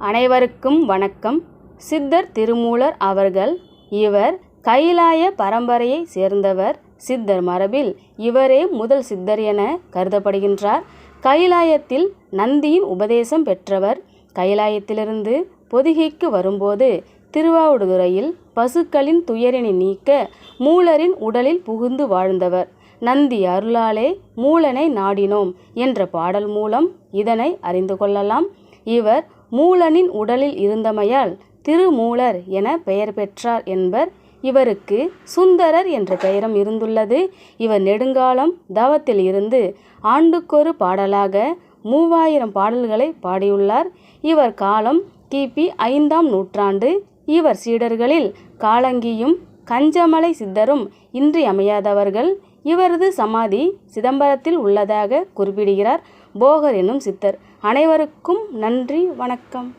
அனைவருக்கும் வணக்கம். சித்தர் திருமூலர் அவர்கள் இவர் கைலாய பரம்பரையை சேர்ந்தவர். சித்தர் மரபில் இவரே முதல் சித்தர் என கருதப்படுகின்றார். கைலாயத்தில் நந்தியின் உபதேசம் பெற்றவர். கைலாயத்திலிருந்து பொதிகைக்கு வரும்போது திருவாவடுதுறையில் பசுக்களின் துயரினை நீக்க மூலரின் உடலில் புகுந்து வாழ்ந்தவர். நந்தி அருளாலே மூலனை நாடினோம் என்ற பாடல் மூலம் இதனை அறிந்து கொள்ளலாம். இவர் மூலனின் உடலில் இருந்தமையால் திருமூலர் என பெயர் பெற்றார் என்பர். இவருக்கு சுந்தரர் என்ற பெயரும் இருந்துள்ளது. இவர் நெடுங்காலம் தவத்தில் இருந்து ஆண்டுக்கொரு பாடலாக மூவாயிரம் பாடல்களை பாடியுள்ளார். இவர் காலம் கிபி ஐந்தாம் நூற்றாண்டு. இவர் சீடர்களில் காலங்கியும் கஞ்சமலை சித்தரும் இன்றியமையாதவர்கள். இவரது சமாதி சிதம்பரத்தில் உள்ளதாக குறிப்பிடுகிறார். போகர் என்னும் சித்தர். அனைவருக்கும் நன்றி வணக்கம்.